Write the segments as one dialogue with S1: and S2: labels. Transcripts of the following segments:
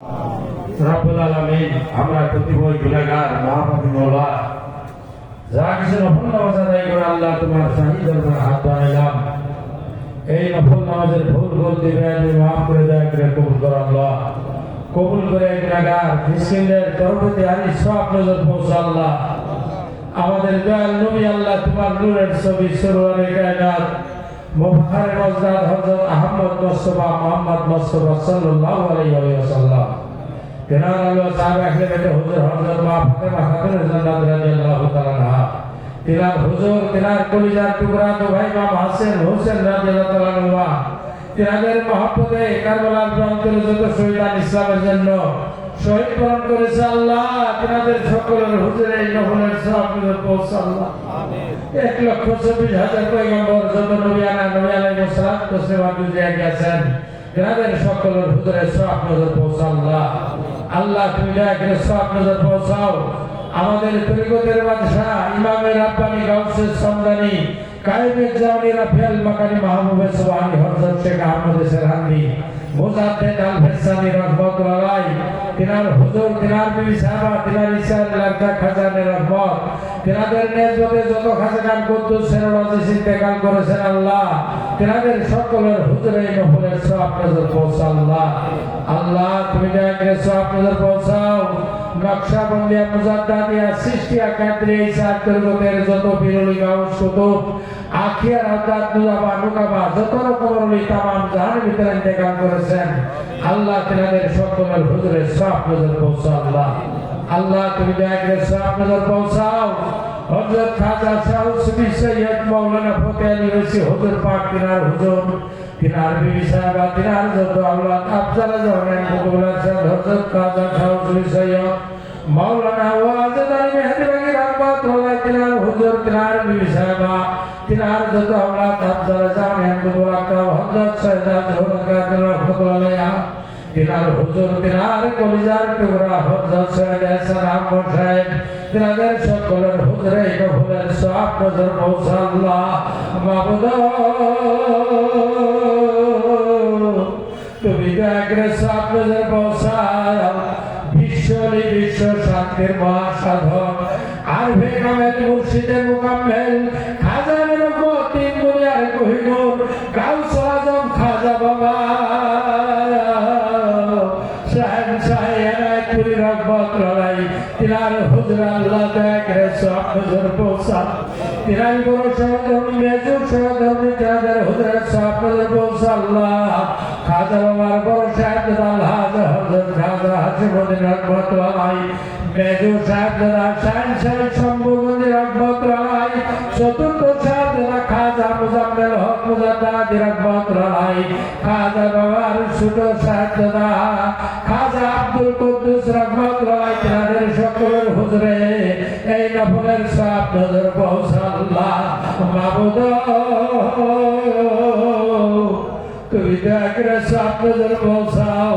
S1: রব্বুল আলামিন, আমরা প্রতিবই গুনাহগার মহাপাপী মওলা, যা কিছু নফল নামাজ আদায় করে আল্লাহ তোমার শাহী দরবারে হাত বাড়াইলাম। এই নফল নামাজের ভুল ভুল দিবে, তুমি মাফ করে দয়া করে কবুল করো আল্লাহ। কবুল করে গুনাহগার, মিসকিনদের তরফতে আনি সব নজর পৌঁছা আল্লাহ। আমাদের দয়াল নবী আল্লাহ তোমার নূরের ছবি সরোয়ারে কায়নাত মুফারে মজদাদ হযরত আহমদ মুস্তফা মুহাম্মদ মুস্তফা সাল্লাল্লাহু আলাইহি ওয়াসাল্লাম। তেনার আল্লাহ সাহেব আখলে বেটে হুজুর হযরত মা ফাতেমা খাতুন জান্নাত রাদিয়াল্লাহু তাআলা আনহা। তেনার হুজুর তেনার কলিজার টুকরা তো ভাই ইমাম হাসান হোসেন রাদিয়াল্লাহু তাআলা আনহু তেনাদের মহব্বতে কারবালার প্রান্তরে যত শহীদান ইসলামের জন্য শহীদ বরণ করেছে আল্লাহ তেনাদের সকলের হুজুরে এই নফলের সব পৌঁছে আল্লাহ এক লক্ষ চব্বিশ হাজার পয়গম্বর যত নবী আনা নবী আলাইহিস সালাম তসলিমা দুনিয়া গেছেন। তেনাদের সকলের হুজুরে সব নজর পৌঁছাও আল্লাহ। তুমি দয়া করে সব নজর পৌঁছাও। আমাদের তরিকতের বাদশাহ ইমামের রাব্বানি গাউসের সন্দানি কায়েমের জাওয়ানি রাফেল মাকানি মাহবুবে সুবহানি হযরত শেখ আহমদ সেরহানি মুজাদ্দেদ আল ফেসানি রহমাতুল্লাহ তিনার হুজুর, তিনার বিবি সাহাবা, তিনার ইসার লাগা খাজানে রহমত, তিনাদের নেজবতে যত খাজাকান কুদ্দুস সেরওয়াজি ইন্তেকাল করেছেন আল্লাহ। তিনাদের সকলের হুজুরে নফলের সওয়াব নজর পৌঁছা আল্লাহ। তুমি করে সওয়াব নজর পৌঁছাও। নকশা বন্দিয়া মুজাদ্দাদিয়া সৃষ্টিয়া কাদ্রে ইসা তরগতের যত বিরলি গাউস কুতুব আখিয়ার হাজার নুজাবা নুকাবা, যত রকমের ওলি তামাম জাহানের ভিতরে ইন্তেকাল করেছেন, আল্লাহ তিনাদের সকলের হুজুরে সওয়াব নজর পৌঁছা আল্লাহ। তুমি করে সওয়াব নজর পৌঁছাও। হযরত খাজা শাহ সুফি সৈয়দ মাওলানা ফতেহ আলী রশি হুজুর পাক তিনার হুজুর, তিনার বিবি সাহেবা তিনার যত আওলাদ, আফজাল জাহানের মুকুবুল হাসান হযরত খাজা শাহ সুফি সৈয়দ মাওলানা ওয়াজেদ আলী মেহেদি রহমাতুল্লাহ তিনার হুজুর, তিনার বিবি সাহেবা তিনার যত আওলাদ, আফজাল জাহানের মুকুবুল হযরত সৈয়দ জহুর কাদের রহমাতুল্লাহ তিনার হুজুর তিনার কলিজার টুকরা হযরত সৈয়দ আহমদ সাহেব তিনাদের সকলের হুজুরে কবুলের সব নজর পৌঁছা আল্লাহ মাবুদ তুমি দেখরে সব নজর পৌঁছায়। বিশ্বলি বিশ্ব শান্তির মহাসাধন আর বেগমের মুর্শিদের মুকাম্মেল। খাজানের মতি দুনিয়ার কহিনুর গাউসুল আজম খাজা পুরি রহমত রাই তিনার হুজুর আল্লাহ দেখরে সব নজর পৌঁছা তিনার বড় সহধর্মী মেজুর সহধর্মী তিনাদের হুজুরের সব নজর পৌঁছা আল্লাহ। খাজা বাবার বড় সাহেব আল্লাহ হজরত খাজা হাসিমুদ্দিন রহমত রাই মেজুর সাহেব দাদা শাহিন সাহেব শম্ভুগঞ্জি রহমত রাই চতুর্থ রহমত রাই খাজা বাবার ছোট সাহেব দাদা খাজা আব্দুল কুদ্দুস রহমত তিনাদের সকলের হুজুরে। এই নফলের সব নজর পৌঁছাল্লাহ। মাবুদ তুমি দেখরে সব নজর পৌঁছাও।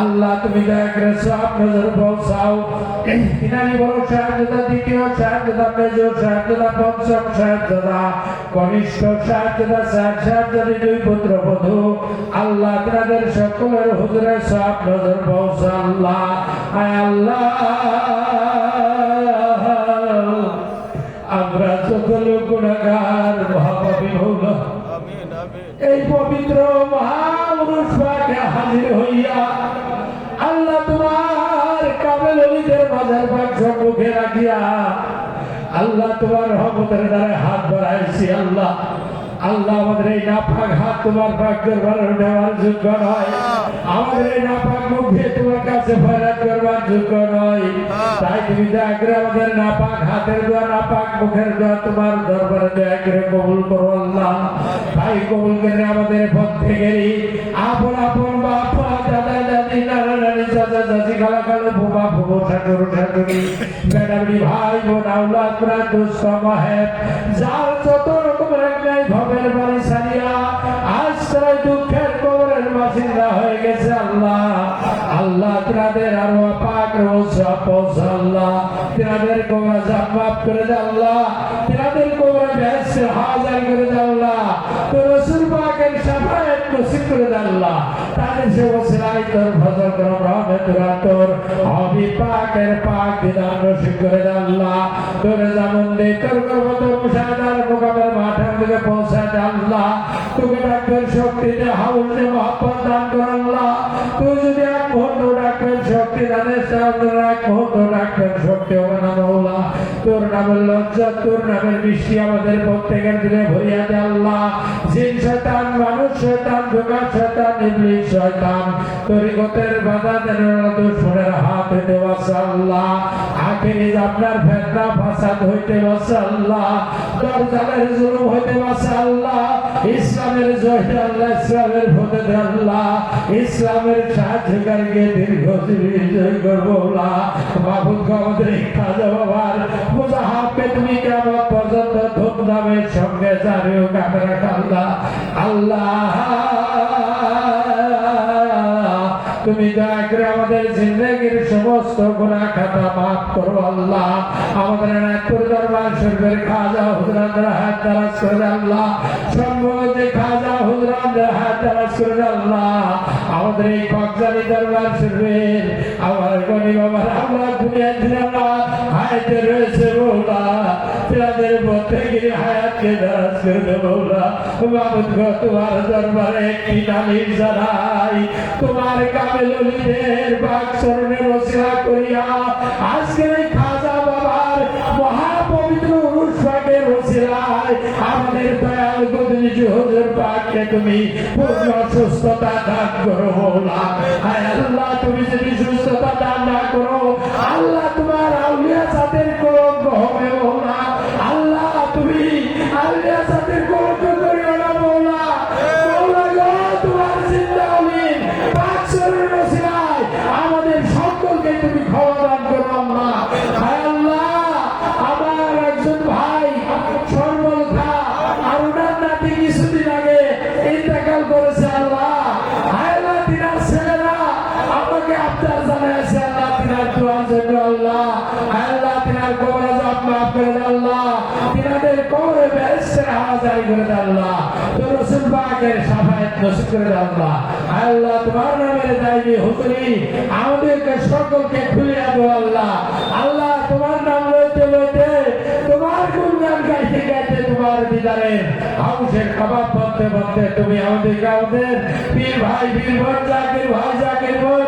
S1: আল্লাহ তুমি দেখরে সব নজর পৌঁছাও। তিনারি বড় সাহেবজাদা দ্বিতীয় সাহেবজাদা মেজর সাহেবজাদা পঞ্চম সাহেবজাদা কনিষ্ঠ সাহেবজাদা সাহেব সাহেবজাদি দুই পুত্র বধূ। আল্লাহ তিনাদের সকলের হুজুরের সব নজর পৌঁছা আল্লাহ। আয় আল্লাহ। আমরা সকল গুণাগার মহাপাপী হল এই পবিত্র মহাপুরুষ পাকে হাজির হইয়া আল্লাহ তোমার কামেল অলিদের বাজার পাক সম্মুখে রাখিয়া আল্লাহ তোমার রহমতের দ্বারা হাত বাড়াইছি, আল্লাহ। আল্লাহ আমাদের এই নাপাক হাত তোমার পাক করবার নেওয়ার যোগ্য নয়। আমাদের এই নাপাক মুখ দিয়ে তোমার কাছে ফেরাত করবার যোগ্য নয়। তাই তুমি দয়া করে আমাদের নাপাক হাতের দোয়া, নাপাক মুখের দোয়া তোমার দরবারে দয়া করে কবুল করো আল্লাহ। তাই কবুল করে আমাদের প্রত্যেকেরই আপন আপন, বাপ দাদা, দাদি, নানা, নানি, চাচা, চাচি, খালা, খালো বুবা বুবো ঠাকুর, ঠাকুরি বেড়াবড়ি ভাই, বোন, আউলাদ প্রাণ দুস্থ মাহেব, যার যত রকমের ন্যায় ভবের বাড়ি সারিয়া আশ্রয় দুঃখের কবরের বাসিন্দা হয়ে গেছে আল্লাহ। আল্লাহ তাদের আরও পাক আল্লাহ। তাদের কবরা মাফ করে দে আল্লাহ। তাদের কবরা বেহেশতে হাজার করে দে আল্লাহ। তো পাকের সাফায়াত নসিব করে দে আল্লাহ তাদের সে ওসিলাই তোর ফজল করম রহমে তোরা হবি পাকের পাক দিদান নসিব করে আল্লাহ তোর যেমন দে তোর করব তোর মুশাহাদার মোকাবের মাঠের দিকে পৌঁছায় দে আল্লাহ তোকে ডাক্তার শক্তিতে হাউল দে মহব্বত দান কর আল্লাহ তুই যদি শক্তি দানের সাহায্য এক মুহূর্ত ডাক্তার শক্তি হবে না মৌলা তোর নামের লজ্জা, তোর নামের বৃষ্টি আমাদের প্রত্যেকের দিলে ভরিয়া দে আল্লাহ। জিন শয়তান, মানুষ শয়তান ঢোকা শয়তান ইবলিশ শয়তান। তরিকতের বাধা দেন দুশ্মনের হাত হইতে আল্লাহ আখেরি আপনার ফেতনা, ফাসাদ হইতে বাসা আল্লাহ দরজালের জুলুম হইতে বাসা আল্লাহ ইসলামের জয় আল্লাহ, ইসলামের ভোটে আল্লাহ, ইসলামের সাহায্যকারীকে দীর্ঘজীবী জয় করব বাবু আমাদের খাজা বাবার মুজাহাবকে তুমি কেমন পর্যন্ত ধুমধামের সঙ্গে জারিও কামে রাখা আল্লাহ। আল্লাহ! তুমি দয়া করে আমাদের জিন্দগির সমস্ত গুনাহ খাতা মাফ করো আল্লাহ। আমাদের এনায়তপুর দরবার শরীফের খাজা হুজরানদের হাত দারাজ করে আল্লাহ। সম্ভবতে খাজা হুজরানদের হাত দারাজ করে আল্লাহ। আমাদের এই ককজানি দরবার শরীফের আমার গনি বাবার আমরা দুনিয়া ছিলাম না হায়াতে রয়েছে বৌলা তাদের প্রত্যেকের হায়াতকে দারাজ করে দে বৌলা বাবুদ তোমার দরবারে একটি নালিশ জানাই। তোমার কামেল অলিদের বাক চরণে রচনা করিয়া আজকের এই খাজা বাবার মহাপবিত্র পাকের রচিলায় আমাদের দয়াল পাককে তুমি সুস্থতা দান করো হায় তুমি যদি সুস্থতা দান না পাকের সাফায়াত নসিব করে দাও আল্লাহ আল্লাহ তোমার নামের দায়ী হুজুরি আমাদেরকে সকলকে খুলিয়া দাও আল্লাহ। আল্লাহ তোমার নাম লইতে লইতে তোমার গুণগান গাইতে গাইতে তোমার দিদারে হাউসের কাবাব পড়তে পড়তে তুমি আমাদের আমাদের পীর ভাই বীর বোন, জাকির ভাই, জাকির বোন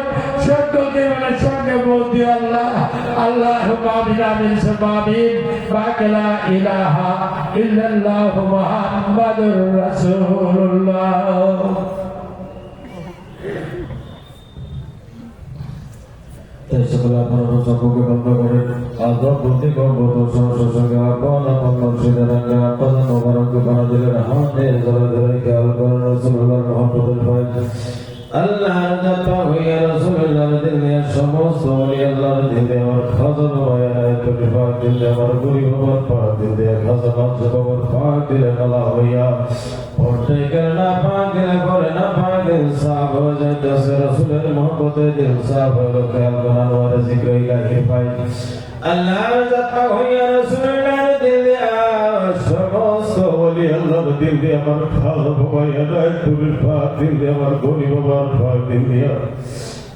S1: সকলকে মানে সঙ্গে বল আল্লাহ। আল্লাহ আমিন আমিন বাকলা ইলাহা ইল্লাল্লাহ মুহাম্মাদুর রাসূলুল্লাহ।
S2: তাই সকলে আপনারা চক্ষুকে বন্ধ করে আজব বুদ্ধি গর্ব দর্শন সঙ্গে আপন আপন মর্ষিদের আপন মোবারক বানা দিলেন হাতে ধরে ধরে খেয়াল করেন রসুল্লাহ মোহাম্মদের ভাই আল্লাহর দাতা হইয়া রাসূলুল্লাহ দিনে সমস্ত আল্লাহর দিনে আমার না পা গেলে পরে না পা গেল সাহাব হয়ে যাইতেছে রাসূলের মহব্বতে পাই আল্লাহর দাতা হইয়া সমস্ত বলি আল্লাহর দিল দিয়ে আমার খাজা বাবা এনায় তুলির পাক দিল দিয়ে আমার গনি বাবার পাক দিল দিয়ে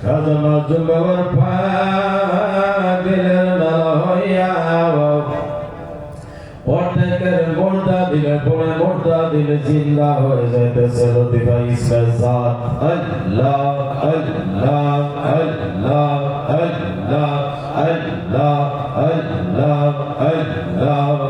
S2: খাজা নাজুল জিন্দা হয়ে যাইতেছে আল্লাহ আল্লাহ আল্লাহ আল্লাহ আল্লাহ আল্লাহ আল্লাহ।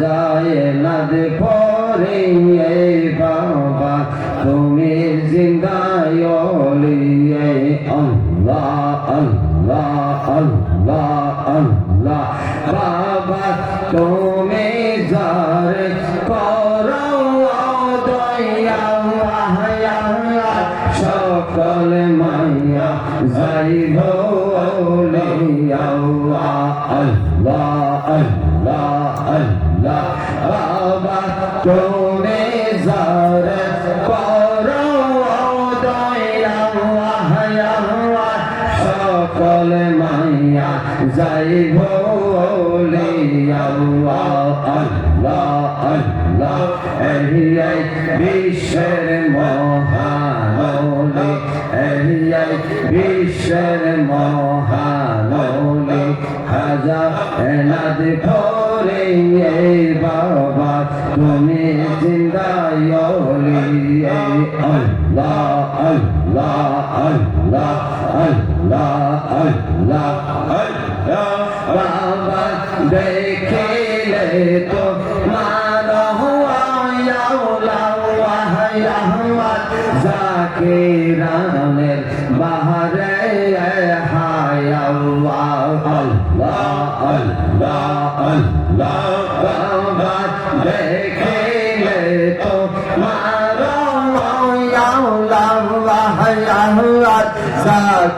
S3: খাজায় নাদ পরে যাইব আল্লাহ আল্লাহ এই এই বিশ্বের মহানলি এই বিশ্বের মহানলি হাজা এনাদ পরে এই বাবা, তুমি জিন্দায়লি এই আল্লাহ আল্লাহ আল্লাহ আল্লাহ আল্লাহ আল্লাহ বাবা দেখিলে তো মারা জাকিরানের বাহারে হায় আল্লাহ আল্লাহ আল্লাহ আল্লাহ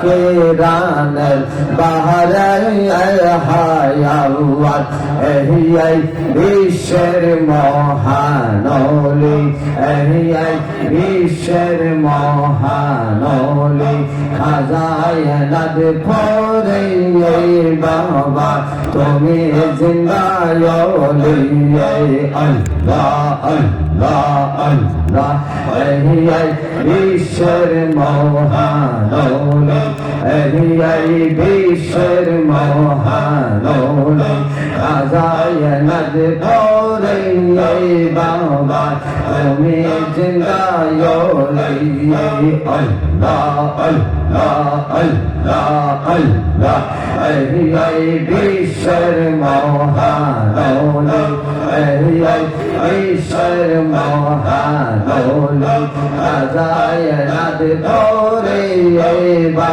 S3: জাকিরানের বাহারে হায় আল্লাহ। এই এই বিশ্বের মহানলি এই বিশ্বের মহানলি। খাজায় নদ এই বাবা, তুমি জিন্দায়লি আল্লাহ আল্লাহ আল্লাহ। এই বিশ্বের মহানলি এই বিশ্বের মহানলি খাজায় নদ এই বাবা, তুমি জিন্দায়লি আল্লাহ আল্লাহ আল্লাহ আল্লাহ। এই বিশ্বের মহানলি এই বিশ্বের মহানলি খাজায় নদ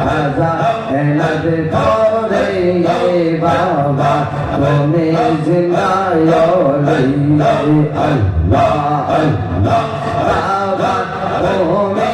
S3: খাজা এনাদ পরে বাবা তুমি জিন্দায়লি আল্লাহ আল্লাহ বাবা তুমি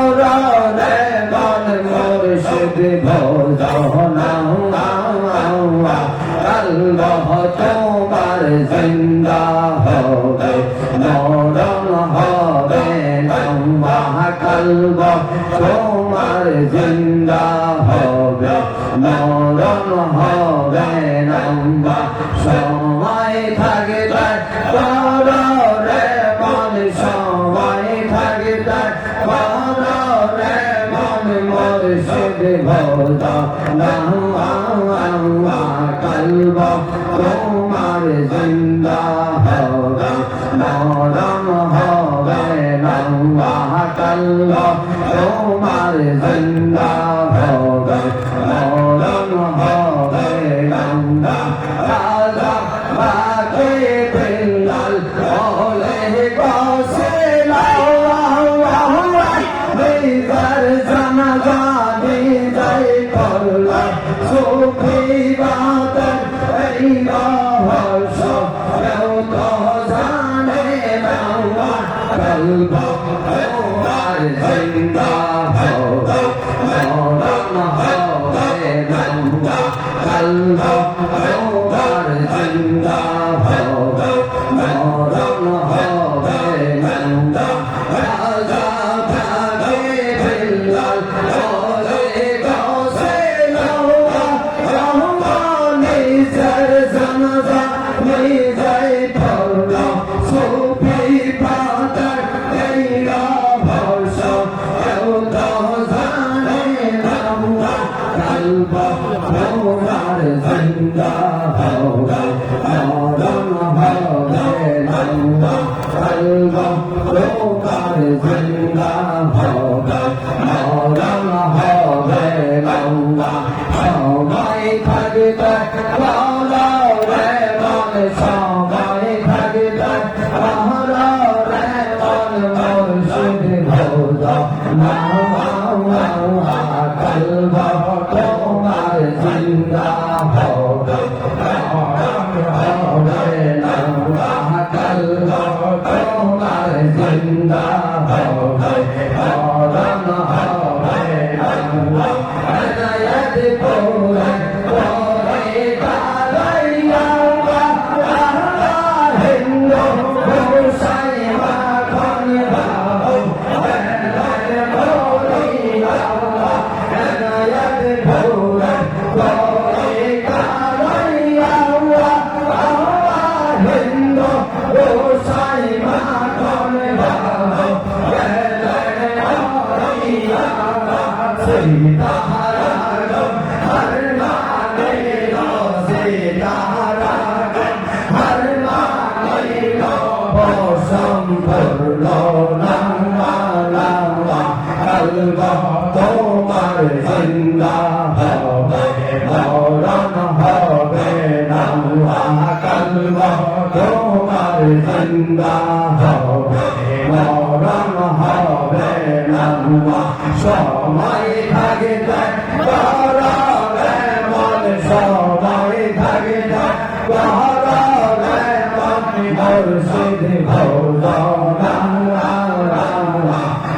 S3: سر بودا نهو آوا قلبا আল্লাহ
S4: আকবার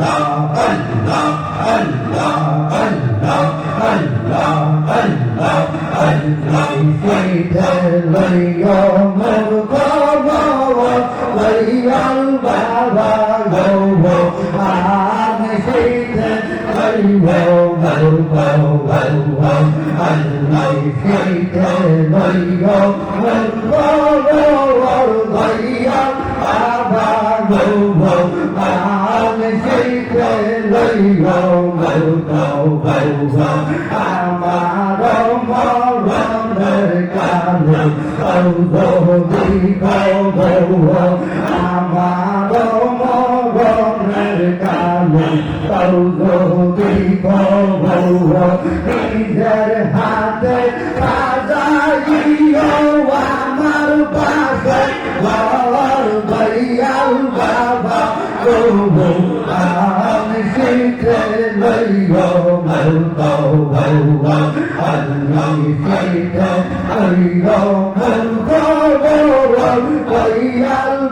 S4: Oh, ভাও ভাও ভাও ভাও ভাও আমার মরণের কারণ ভাও ভাও thân cầu đầu bằng hành lòng hay thơ có đâu lòng vậy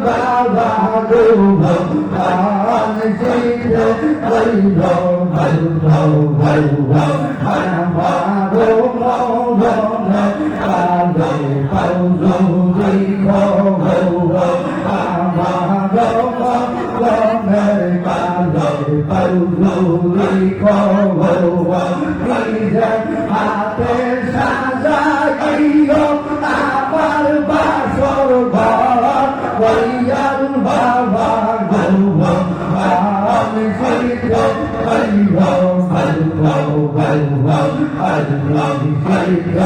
S4: ba ba đâu lòng ta ăn chi thơ hành lòng hành lòng hành lòng hành hòa đâu lòng lòng lòng Hallelujah.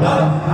S4: Love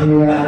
S4: Yeah.